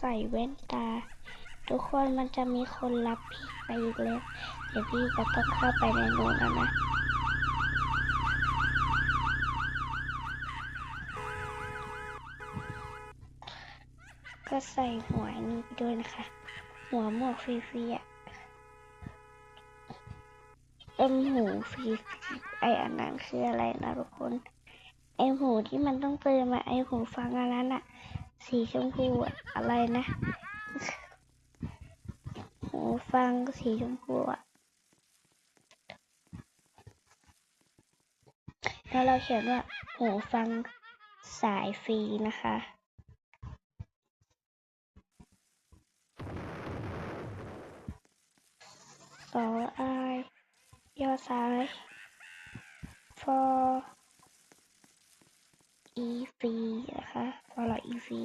ใส่แว่นตา ทุกคนมันจะมีคนรับพี่ไปอีกแล้วเดี๋ยวพี่จะต้องเข้าไปในนู้นแล้วนะก็ใส่หัวนี้ด้วยนะคะ หัวหมวกฟรีๆอะเอ็มหูฟรีไออันนั้นคืออะไรนะทุกคน ไอหูที่มันต้องเติมมาไอหูฟังอันนั้นอะ สีชมพูอะไรนะหูฟังสีชมพูอะแล้วเราเขียนว่าหูฟังสายฟรีนะคะสอไอยอซ้าย for e ฟรีนะคะ for เรา e ฟรี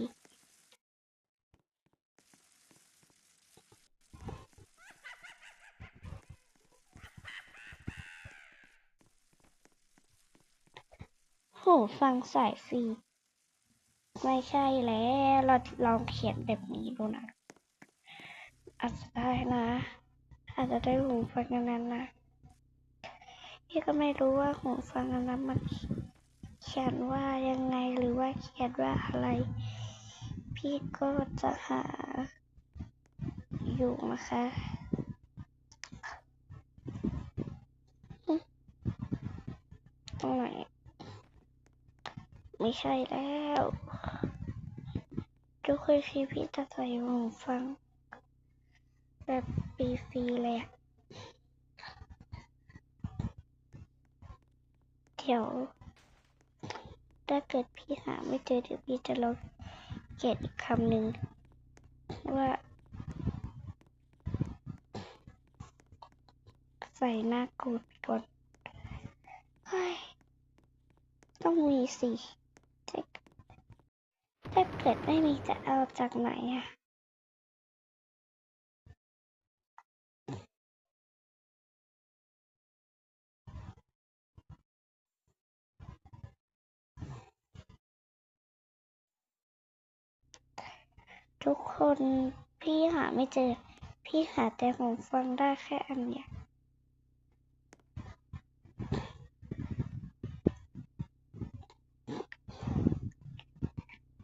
หูฟังสายฟรีไม่ใช่แล้ว เราลองเขียนแบบนี้ดูนะ อาจจะได้นะ อาจจะได้หูฟังอันนั้นนะ พี่ก็ไม่รู้ว่าหูฟังอันนั้นมัน ขียนว่ายังไงหรือว่าเขียนว่าอะไร พี่ก็จะหาอยู่นะคะอืมตรงไหนไม่ใช่แล้วทุกคนคือพี่จะใส่หูฟัง แบบฟรีๆเลยอะเดี๋ยว ถ้าเกิดพี่หาไม่เจอเดี๋ยวพี่จะลองเขียนอีกคำหนึ่งว่า ใส่หน้ากูดก่อนต้องมีสิถ้าเกิดไม่มีจะเอาจากไหนอะ ทุกคนพี่หาไม่เจอ พี่หาแต่หูฟังได้แค่อันเนี้ย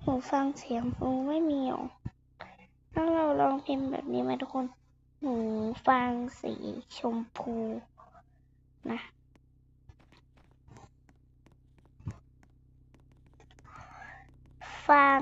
หูฟังเสียงฟูไม่มีหรอถ้าเราลองพิมพ์แบบนี้ไหมทุกคน หูฟังสีชมพูนะฟัง